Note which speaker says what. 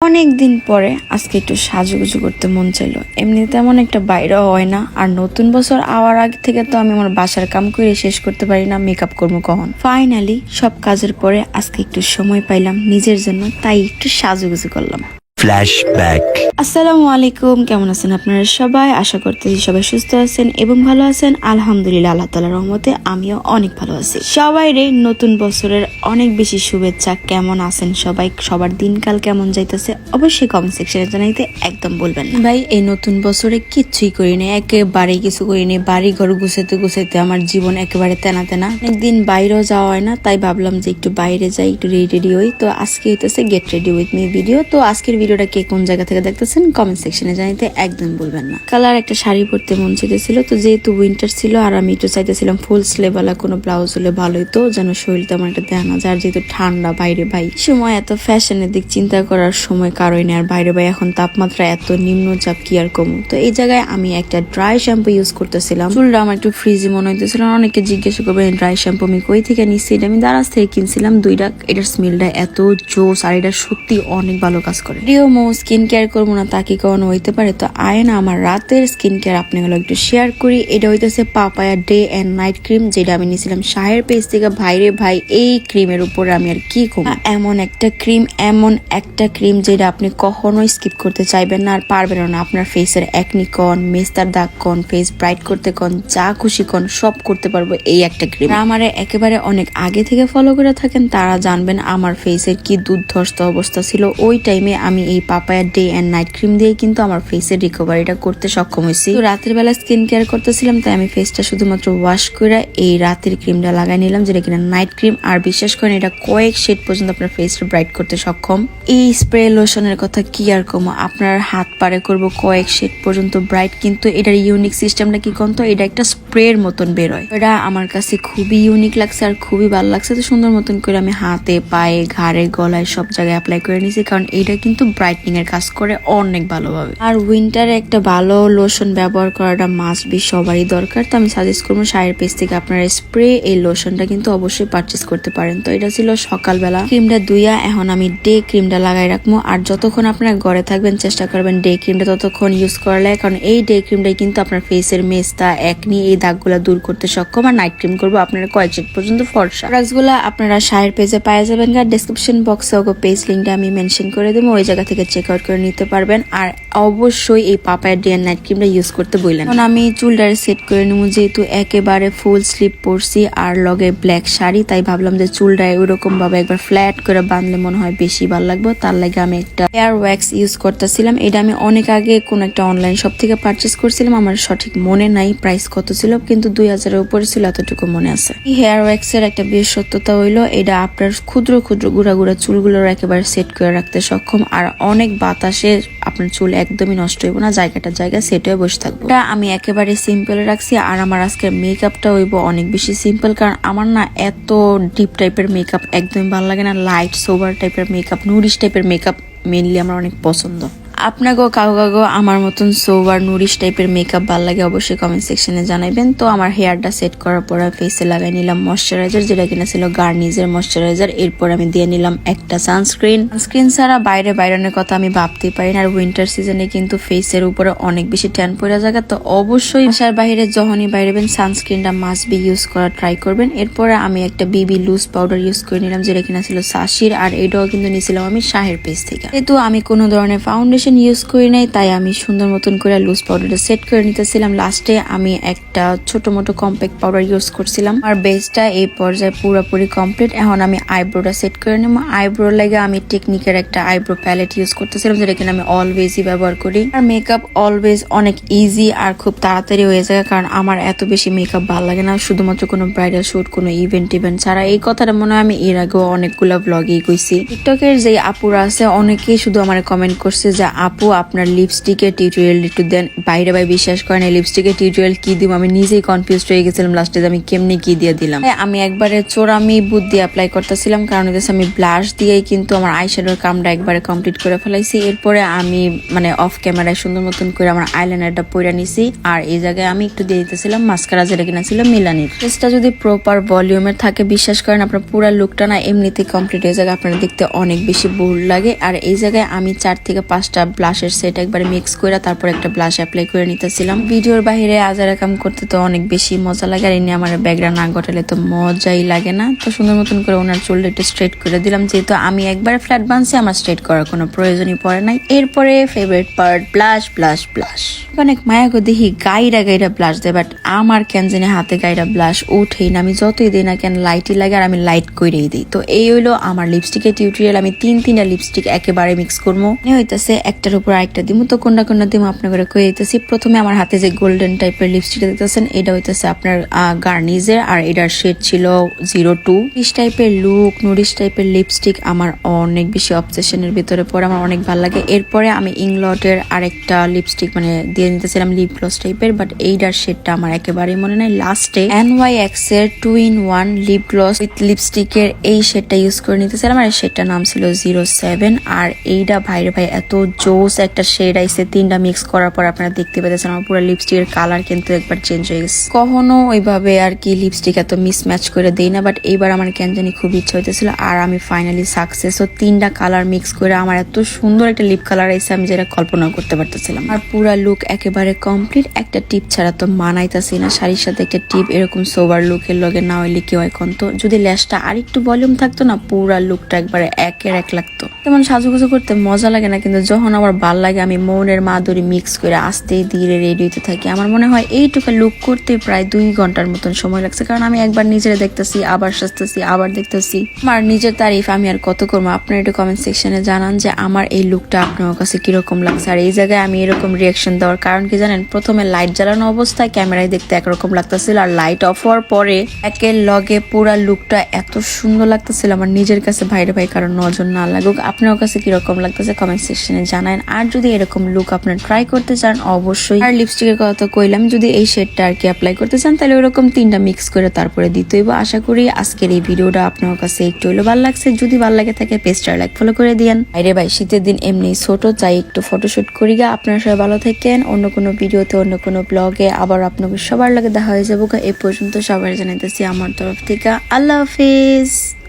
Speaker 1: অনেক দিন পরে আজকে একটু সাজুগুজু করতে মন চাইলো। এমনিতে তেমন একটা বাইরেও হয় না। আর নতুন বছর আওয়ার আগে থেকে তো আমি আমার বাসার কাম করে শেষ করতে পারি না মেকআপ করব কখন। ফাইনালি সব কাজের পরে আজকে একটু সময় পাইলাম নিজের জন্য, তাই একটু সাজুগুজু করলাম।
Speaker 2: Flashback.
Speaker 1: আসসালামু আলাইকুম, কেমন আছেন আপনারা সবাই? আশা করতেছি সবাই সুস্থ আছেন এবং ভালো আছেন। আলহামদুলিল্লাহ, আল্লাহ তালার রহমতে আমিও অনেক ভালো আছি। সবাই রে, নতুন বছরের অনেক বেশি শুভেচ্ছা। কেমন আছেন সবাই? সবার দিনকাল কেমন যাইতেছে? অবশ্যই কমেন্ট সেকশনে জানাইতে একদম বলবেন। ভাই, এই নতুন বছরে কিচ্ছুই করিনি একেবারে কিছু করিনি বাড়ি ঘর গুছাতে গুছাতে আমার জীবন একেবারে তেনা তেনা। একদিন বাইরেও যাওয়া হয় না, তাই ভাবলাম যে একটু বাইরে যাই, একটু রেডি রেডি হই। তো আজকে হইতেছে get ready with me video তো আজকের ভিডিওটা কে কোন জায়গা থেকে দেখতেছেন কমেন্ট সেকশনে জানাইতে একদম বলবেন না। কালার একটা শাড়ি পরতে মন চাইতেছিল, তো যেহেতু উইন্টার ছিল আর আমি একটু চাইতেছিলাম ফুল স্লেভালা কোনো ব্লাউজ হলে ভালোই তো, যেন শরীর তেমন একটা দেয় না যার যেহেতু ঠান্ডা বাইরে ভাই সময় এত ফ্যাশনের দিক চিন্তা করার সময় কারোই নেই। আর বাইরে ভাই, এখন তাপমাত্রা এত নিম্নচাপ, কি আর কম? তো এই জায়গায় আমি একটা ড্রাই শ্যাম্পু ইউজ করতেছিলাম। চুলটা আমার একটু ফ্রিজি মনে হইতেছিল অনেকে জিজ্ঞাসা করবে ড্রাই শ্যাম্পু আমি কই থেকে নিচ্ছি এটা আমি দারাজ থেকে কিনছিলাম দুইটা এটার স্মেলটা এত জোস আর এটা সত্যি অনেক ভালো কাজ করে। প্রিয় মো স্কিন কেয়ার করব না, তা কি কখনো হইতে পারে? তো আয় না আমার রাতের স্কিন কেয়ার আপনি হলো একটু শেয়ার করি। এটা হইতেছে papaya day and night cream যেটা আমি নিয়েছিলাম শাহের পেজ থেকে। ভাইরে ভাই, এই ক্রিমের উপরে আমি আর কি করব এমন একটা ক্রিম এমন একটা ক্রিম যেটা আপনি কখনোই স্কিপ করতে চাইবেন না আর পারবেন না। আপনার ফেসের একনি কন, মেস্তার দাগ কন ফেস ব্রাইট করতে কন, যা খুশি কন, সব করতে পারব এই একটা ক্রিম আমার একেবারে অনেক আগে থেকে ফলো করে থাকেন, তারা জানবেন আমার ফেসের কি দুর্ধর্ষ অবস্থা ছিল। ওই টাইমে আমি এই papaya day and night cream দিয়ে কিন্তু আমার ফেসের রিকভারিটা করতে সক্ষম হয়েছি। তো রাতের বেলা স্কিন কেয়ার করতেছিলাম, তাই আমি ফেসটা শুধুমাত্র ওয়াশ করে এই রাতের ক্রিমটা লাগাই নিলাম, যেটা কিনা নাইট ক্রিম আর বিশ্বাস করেন, এটা কয়েক শেড পর্যন্ত আপনার ফেসটা ব্রাইট করতে সক্ষম। এই স্প্রে লোশনের কথা কি আর কম, আপনার হাত পারে করব কয়েক শেড পর্যন্ত ব্রাইট কিন্তু এটার ইউনিক সিস্টেমটা কি কোন তো এটা একটা স্প্রের মতন বেরোয় এটা আমার কাছে খুবই ইউনিক লাগছে আর খুবই ভালো লাগছে। তো সুন্দর মতন করে আমি হাতে, পায়ে, ঘাড়ে, গলায় সব জায়গায় অ্যাপ্লাই করে নিয়েছি কারণ এটা কিন্তু ব্রাইটনিং এর কাজ করে অনেক ভালোভাবে। আর উইন্টারে একটা ভালো লোশন ব্যবহার করাটা মাস্ট বি সবারই দরকার। তো আমি সাজেস্ট করব শাড়ির পেজ থেকে আপনারা স্প্রে এই লোশনটা কিন্তু অবশ্যই পারচেস করতে পারেন। তো এটা ছিল সকালবেলা। ক্রিমটা দুইয়া এখন আমি ডে ক্রিমটা লাগাই রাখব। আর যতক্ষণ আপনারা ঘরে থাকবেন, চেষ্টা করবেন ডে ক্রিমটা ততক্ষণ ইউজ করলে কারণ এই ডে ক্রিমটাই কিন্তু আপনার ফেসের মেস্তা একনি এই দাগগুলা দূর করতে সক্ষম আর নাইট ক্রিম করব আপনারা কয়েক সেট পর্যন্ত ফর্সা। প্রোডাক্টসগুলো আপনারা শাড়ির পেজে পাওয়া যাবেন আর ডেসক্রিপশন বক্সে ওকে পেজ লিঙ্কটা আমি মেনশন করে দেবো। ওই জায়গা থেকে চেক আউট করে নিতে পারবেন। আর অবশ্যই এই পাপায়ার ডে নাইট ক্রিমটা ইউজ করতে বললেন এখন আমি চুলটারে সেট করে নেব। যেহেতু একেবারে ফুল স্লিপ পরছি আর লগে ব্ল্যাক শাড়ি, তাই ভাবলাম যে চুলটায় ওইরকম ভাবে একবার ফ্ল্যাট করে বাঁধলে মনে হয় বেশি ভালো লাগবে। তার লাগে আমি একটা হেয়ার ওয়্যাক্স ইউজ করতেছিলাম। এটা আমি অনেক আগে কোন একটা অনলাইন শপ থেকে পারচেস করছিলাম। আমার সঠিক মনে নাই প্রাইস কত ছিল। কিন্তু দুই হাজারের উপরে ছিল, এতটুকু মনে আছে। এই হেয়ার ওয়্যাক্স এর একটা বিশেষত্বতা হইল, এটা আপনার ক্ষুদ্র ক্ষুদ্র গুড়া গুড়া চুলগুলোর একেবারে সেট করে রাখতে সক্ষম, আর অনেক বাতাসে আপনার চুল একদমই নষ্ট হইব না, জায়গাটা জায়গা সেট হয়ে বসে থাকব। এটা আমি একেবারে সিম্পল রাখছি, আর আমার আজকের মেকআপটা হইব অনেক বেশি সিম্পল কারণ আমার না এত ডিপ টাইপের মেকআপ একদমই ভালো লাগে না লাইট সোভার টাইপের মেকআপ নুরিশ টাইপের মেকআপ মেনলি আমার অনেক পছন্দ। আপনাকেও কাউ কাউ আমার মতন সোবার, নুরিশ টাইপের মেকআপ ভালো লাগে অবশ্যই কমেন্ট সেকশনে জানাবেন তো আমার হেয়ারটা সেট করার পর ফেসে লাগাই নিলাম ময়শ্চারাইজার যেটা কিনা ছিল গার্নিজের ময়শ্চারাইজার এরপর আমি দিয়ে নিলাম একটা সানস্ক্রিন সানস্ক্রিন ছাড়া বাইরে বাইরানোর কথা আমি ভাবতে পারি না। আর উইন্টার সিজনে কিন্তু ফেসের উপরে অনেক বেশি ট্যান পড়ে জায়গা। তো অবশ্যই আসার বাইরে যখনই বাইরেবেন সানস্ক্রিনটা মাস্ট বি ইউজ করা ট্রাই করবেন। এরপরে আমি একটা বিবি লুজ পাউডার ইউজ করে নিলাম, যেটা কিনা ছিল সাশির আর এটাও কিন্তু নিয়েছিলাম আমি শাহের পেজ থেকে। যেহেতু আমি কোনো ধরনের ফাউন্ডেশন ইউজ করি নাই, তাই আমি সুন্দর মতন করে লুজ পাউডারটা সেট করে নিতেছিলাম। লাস্টে আমি একটা ছোট মোটো কম্প্যাক্ট পাউডার ইউজ করছিলাম। আর বেসটা এই পর্যায়ে পুরোপুরি কমপ্লিট এখন আমি আইব্রোটা সেট করে নেব। আইব্রোর লাগে আমি টেকনিকের একটা আইব্রো প্যালেট ইউজ করতেছিলাম, যেটা কিনা আমি অলওয়েজই ব্যবহার করি। আর মেকআপ অলওয়েজ অনেক ইজি আর খুব তাড়াতাড়ি হয়ে যায়, কারণ আমার এত বেশি মেকআপ ভালো লাগে না। শুধুমাত্র কোনো ব্রাইডাল শুট কোনো ইভেন্ট ইভেন্ট ছাড়া। এই কথাটা মনে হয় আমি এর আগেও অনেকগুলো ব্লগেই কইছি। টিকটকের যে আপুরা আছে, অনেকেই শুধু আমার কমেন্ট করছে যে আপু আপনার লিপস্টিকের টিউটোরিয়াল একটু দেন। বাইরে ভাই বিশ্বাস করেন এই লিপস্টিকের টিউটোরিয়াল কি দিব? আমি নিজেই কনফিউজ হয়ে গেছিলাম লাস্টে আমি কেমনি কি দিয়ে দিলাম। হ্যাঁ, আমি একবারে চোরামি বুদ্ধি অ্যাপ্লাই করতেছিলাম কারণ হচ্ছে আমি ব্লাশ দিয়েই কিন্তু আমার আইশ্যাডোর কামটা একবারে কমপ্লিট করে ফেলাইছি। এরপরে আমি মানে অফ ক্যামেরায় সুন্দর মতন করে আমার আইলাইনারটা পইরা নিছি। আর এই জায়গায় আমি একটু দিয়ে দিতেছিলাম মাস্কারা যেটা কিনা ছিল মিলানির ফেসটা যদি প্রপার ভলিউমের থাকে বিশ্বাস করেন আপনার পুরো লুকটা না এমনিতেই কমপ্লিট হয়ে যায় আপনারা দেখতে অনেক বেশি বোল্ড লাগে। আর এই জায়গায় আমি চার থেকে পাঁচটা ব্লাশের সেট একবারে মিক্স করে তারপর একটা ব্লাশ অ্যাপ্লাই করে নিতেছিলাম। ভিডিওর বাইরে আজারা কাম করতে তো অনেক বেশি মজা লাগে আর এনে আমার ব্যাকগ্রাউন্ড না গটালে তো মজাই লাগে না। তো সুন্দর মতন করে ওনার চুলটা একটু স্ট্রেট করে দিলাম। যেহেতু আমি একবার ফ্ল্যাট বানছি, আমার স্ট্রেট করার কোনো প্রয়োজনই পড়ে নাই। এরপরে favourite part blush blush blush অনেক মায়া মায়াকে দেখি গাইরা গাইরা ব্লাশ দেয় বাট আমার কেন জানি হাতে গাইরা ব্লাশ উঠেই না। আমি যতই দিই না কেন লাইটই লাগে আর আমি লাইট করেই দিই। তো এই হইল আমার লিপস্টিকের টিউটোরিয়াল আমি তিন তিনটা লিপস্টিক একেবারে মিক্স করব হইতেছে একটার উপর আরেকটা দিব তো কোনটা কোনটা দিব আপনার করে কয়ে দিতেছি প্রথমে আমার হাতে যে গোল্ডেন টাইপের লিপস্টিকটা দেখতেছেন, এটা হইতেছে আপনার গার্নিজের আর এটার শেড ছিল জিরো টু ইস টাইপের লুক নুরিশ টাইপের লিপস্টিক আমার অনেক বেশি অবসেশনের ভিতরে পড়ে, আমার অনেক ভালো লাগে। এরপরে আমি ইংলটের আরেকটা লিপস্টিক মানে দিয়ে নিতেছিলাম লিপ গ্লস টাইপের বাট এইটার শেডটা আমার একেবারেই মনে নাই। লাস্টে এন ওয়াই এক্সের two in one lip gloss with লিপস্টিকের এই শেডটা ইউজ করে নিতেছিলাম, আর শেডটার নাম ছিল জিরো সেভেন আর এইটা ভাইরে ভাই এত জোস, একটা শেড আইসে তিনটা মিক্স করার পর আপনারা দেখতে পেতেছেন আমার পুরো লিপস্টিকের কালার কিন্তু একবার চেঞ্জ হয়ে গেছে। কখনো ওইভাবে আর কি লিপস্টিক এত মিসম্যাচ করে দেই না বাট এইবার আমার কেন জানি খুব ইচ্ছা হইতেছিল আর আমি ফাইনালি সাকসেস ও তিনটা কালার মিক্স করে আমার এত সুন্দর একটা লিপ কালার আইসে আমি যেটা কল্পনা করতে পারতেছিলাম। আর পুরা লুক একেবারে কমপ্লিট একটা টিপ ছাড়া তো মানাইতাছি না। শাড়ির সাথে একটা টিপ এরকম সোবার লুকের লগে না হইলে কেউ এখন তো? যদি ল্যাশটা আর একটু ভলিউম থাকতো না, পুরা লুকটা একবারে একের এক লাগতো। তেমন সাজুগুজু করতে মজা লাগে না, কিন্তু যখন আমার ভালো লাগে, আমি মনের মাধুরী মিক্স করে আস্তে ধীরে রেডি হতে থাকি। আমার মনে হয় এইটুকু লুক করতে প্রায় দুই ঘণ্টার মতন সময় লাগছে, কারণ আমি একবার নিজেরা দেখতেছি, আবার সাজতেছি, আবার দেখতেছি। আমার নিজের তারিফ আমি আর কত করব? আপনার একটু কমেন্ট সেকশনে জানান যে আমার এই লুকটা আপনার কাছে কীরকম লাগছে, আর এই জায়গায় আমি এরকম রিয়াকশন দেওয়ার কারণ কি জানেন? প্রথমে লাইট জ্বালানো অবস্থায় ক্যামেরায় দেখতে একরকম লাগতেছিল, আর লাইট অফ হওয়ার পরে একের লগে পুরা লুকটা এত সুন্দর লাগতেছিল, আমার নিজের কাছে ভাইরে ভাই কারণ নজর না লাগুক। আপনার কাছে কীরকম লাগতেছে? কমেন্ট সেকশনে জানান। আর যদি এরকম লুক আপনার ট্রাই করতে চান, অবশ্যই আর লিপস্টিকের কথা কইলাম, যদি এই শেডটা আর কি অ্যাপ্লাই করতে চান, তাহলে ওরকম তিনটা মিক্স করে তারপরে দিতে হইব। আশা করি আজকের এই ভিডিওটা আপনার কাছে একটু হইল ভালো লাগছে। যদি ভালো লাগে থাকে পেজটা লাইক ফলো করে দিয়েন। আরে ভাই, শীতের দিন এমনি ছোট চাই একটু ফটোশুট করি গা। আপনারা সবাই ভালো থাকেন। অন্য কোনো ভিডিওতে, অন্য কোনো ব্লগে আবার আপনাদের সবার লাগে দেখা হয়ে যাব। এ পর্যন্ত সবাই জানাইতেছি আমার তরফ থেকে। আল্লাহ হাফিজ।